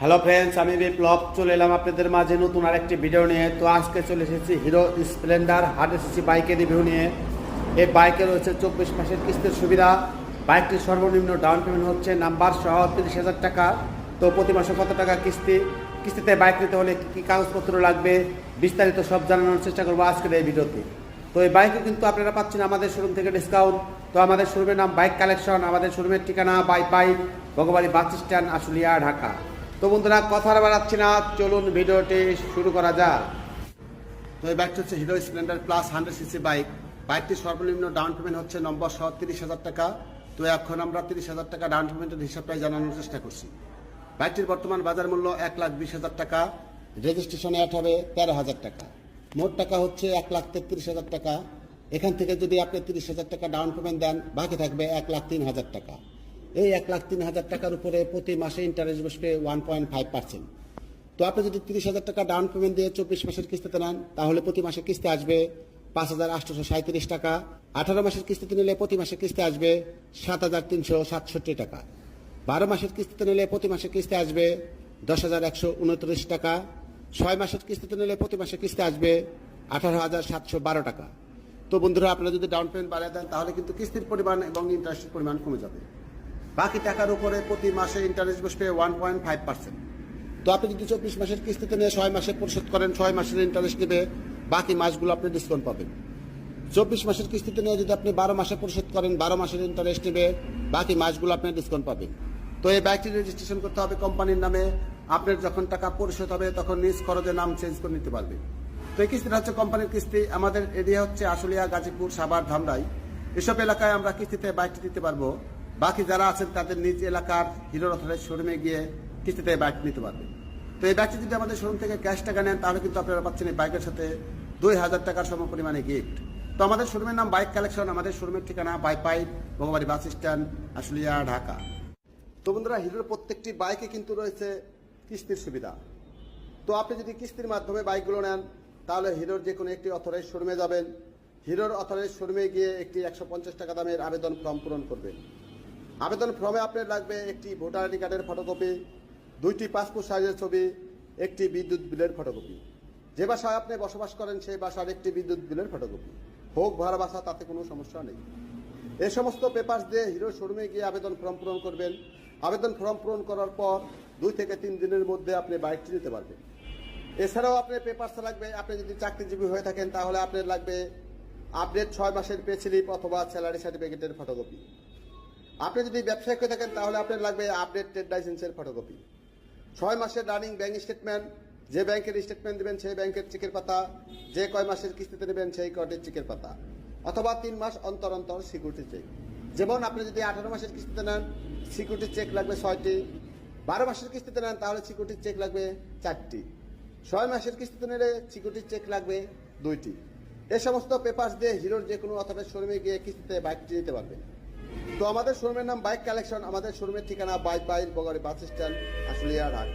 Hello friends আমি বিপ্লব, চলে এলাম আপনাদের মাঝে নতুন আরেকটি ভিডিও নিয়ে। তো আজকে চলে এসেছি হিরো স্প্লেন্ডার হান্ড্রেড সিসি বাইকের রিভিউ নিয়ে। এই বাইকে রয়েছে চব্বিশ মাসের কিস্তির সুবিধা। বাইকটির সর্বনিম্ন ডাউন পেমেন্ট হচ্ছে নাম্বার সহ তিরিশ হাজার টাকা। তো প্রতি মাসে কত টাকা কিস্তি? কিস্তিতে বাইক নিতে হলে কী কী কাগজপত্র লাগবে? বিস্তারিত সব জানানোর চেষ্টা করব আজকের এই ভিডিওতে তো এই বাইকে কিন্তু আপনারা পাচ্ছেন আমাদের শোরুম থেকে ডিসকাউন্ট তো আমাদের শোরুমের নাম বাইক কালেকশন আমাদের শোরুমের ঠিকানা বাই পাইপ ভগবানী বাস স্ট্যান্ড আশুলিয়া, ঢাকা। তো বন্ধুরা, কথা বাড়াচ্ছি না। চলুন ভিডিওটি শুরু করা যাক। তো এই বাইকটি হচ্ছে Hero Splendor plus hundred CC bike বাইকটির সর্বনিম্ন ডাউন পেমেন্ট হচ্ছে নম্বর সহ তিরিশ হাজার টাকা। তো এখন আমরা তিরিশ হাজার টাকা ডাউন পেমেন্টের হিসাবটাই জানানোর চেষ্টা করছি। বাইকটির বর্তমান বাজার মূল্য এক লাখ বিশ হাজার টাকা। রেজিস্ট্রেশনে অ্যাড হবে তেরো হাজার টাকা। মোট টাকা হচ্ছে এক লাখ তেত্রিশ হাজার টাকা। এখান থেকে যদি আপনি তিরিশ হাজার টাকা ডাউন পেমেন্ট দেন, বাকি থাকবে এক লাখ তিন হাজার টাকা। এই এক লাখ তিন হাজার টাকার উপরে প্রতি মাসে ইন্টারেস্ট বসবে ওয়ান পয়েন্ট ফাইভ পার্সেন্ট তো আপনি যদি তিরিশ হাজার টাকা ডাউন পেমেন্ট দিয়ে চব্বিশ মাসের কিস্তিতে নেন, তাহলে প্রতি মাসে কিস্তি আসবে পাঁচ হাজার আটশোশো সাঁত্রিশ টাকা। আঠারো মাসের কিস্তিতে নিলে প্রতি মাসে কিস্তি আসবে সাত হাজার তিনশো সাতষট্টি টাকা। বারো মাসের কিস্তিতে নিলে প্রতি মাসে কিস্তি আসবে দশ হাজার একশো উনত্রিশ টাকা। ছয় মাসের কিস্তিতে নিলে প্রতি মাসে কিস্তি আসবে আঠারো হাজার সাতশো বারো টাকা। তো বন্ধুরা, আপনারা যদি ডাউন পেমেন্ট বাড়িয়ে দেন, তাহলে কিন্তু কিস্তির পরিমাণ এবং ইন্টারেস্টের পরিমাণ কমে যাবে। বাকি টাকার উপরে প্রতি মাসে ইন্টারেস্ট বসবে ওয়ান পয়েন্ট ফাইভ পার্সেন্ট তো আপনি যদি চব্বিশ মাসের কিস্তিতে নিয়ে ছয় মাসে পরিশোধ করেন, ছয় মাসের ইন্টারেস্ট নেবে, বাকি মাসগুলো আপনি ডিসকাউন্ট পাবেন। চব্বিশ মাসের কিস্তিতে নিয়ে যদি আপনি বারো মাসে পরিশোধ করেন, বারো মাসের ইন্টারেস্ট নেবে, বাকি মাসগুলো আপনি ডিসকাউন্ট পাবেন। তো এই বাইকটি রেজিস্ট্রেশন করতে হবে কোম্পানির নামে। আপনার যখন টাকা পরিশোধ হবে, তখন নিজ খরচে নাম চেঞ্জ করে নিতে পারবেন তো এই কিস্তিটা হচ্ছে কোম্পানির কিস্তি। আমাদের এরিয়া হচ্ছে আশুলিয়া, গাজীপুর, সাভার, ধামরাই। এসব এলাকায় আমরা কিস্তিতে বাইকটি দিতে পারব। বাকি যারা আছেন তাদের নিজ এলাকার হিরো রথের শোরুমে গিয়ে কিস্তিতে বাইক নিতে পারবেন। তো এই বাইকটি যদি আমাদের শোরুম থেকে ক্যাশ টাকা নেন, তাহলে কিন্তু আপনারা পাচ্ছেন এই বাইকের সাথে দুই হাজার টাকার সম পরিমাণে গিফট তো আমাদের শোরুমের নাম বাইক কালেকশন আমাদের শোরুমের ঠিকানা Baipail bus stand, Ashulia, Dhaka. তো বন্ধুরা, হিরোর প্রত্যেকটি বাইকে কিন্তু রয়েছে কিস্তির সুবিধা। তো আপনি যদি কিস্তির মাধ্যমে বাইকগুলো নেন, তাহলে হিরোর যে কোনো একটি অথরাইজ শোরুমে যাবেন। হিরোর অথরাইজ শোরুমে গিয়ে একটি একশো পঞ্চাশ টাকা দামের আবেদন ফর্ম পূরণ করবেন। আবেদন ফর্মে আপনার লাগবে একটি ভোটার আইডি কার্ডের ফটোকপি দুইটি পাসপোর্ট সাইজের ছবি, একটি বিদ্যুৎ বিলের ফটোকপি যে বাসায় আপনি বসবাস করেন, সেই বাসার একটি বিদ্যুৎ বিলের ফটোকপি হোক ভাড়া বাসা, তাতে কোনো সমস্যা নেই। এই সমস্ত পেপার্স দিয়ে হিরো শোরুমে গিয়ে আবেদন ফর্ম পূরণ করবেন। আবেদন ফর্ম পূরণ করার পর দুই থেকে তিন দিনের মধ্যে আপনি বাইকটি নিতে পারবেন। এছাড়াও আপনার পেপারস লাগবে, আপনি যদি চাকরিজীবী হয়ে থাকেন, তাহলে আপনার লাগবে আপডেট ছয় মাসের পে স্লিপ অথবা স্যালারি সার্টিফিকেটের ফটোকপি আপনি যদি ব্যবসায়িক হয়ে থাকেন, তাহলে আপনার লাগবে আপডেট ট্রেড লাইসেন্সের ফটোকপি ছয় মাসের রানিং ব্যাংক স্টেটমেন্ট যে ব্যাংকের স্টেটমেন্ট দেবেন, সেই ব্যাংকের চেকের পাতা, যে কয় মাসের কিস্তিতে নেবেন সেই কয়টির চেকের পাতা, অথবা তিন মাস অন্তর অন্তর সিকিউরিটি চেক যেমন আপনি যদি আঠারো মাসের কিস্তিতে নেন সিকিউরিটি চেক লাগবে ছয়টি। বারো মাসের কিস্তিতে নেন, তাহলে সিকিউরিটি চেক লাগবে চারটি। ছয় মাসের কিস্তিতে নিলে সিকিউরিটি চেক লাগবে দুইটি। এ সমস্ত পেপার্স দিয়ে হিরোর যে কোনো অথবা শোরুমে গিয়ে কিস্তিতে বাইকটি নিতে পারবেন তো আমাদের শোরুমের নাম বাইক কালেকশন আমাদের শোরুমের ঠিকানা বাইক বাইক বগারি বাস স্ট্যান্ড আশুলিয়া ঢাকা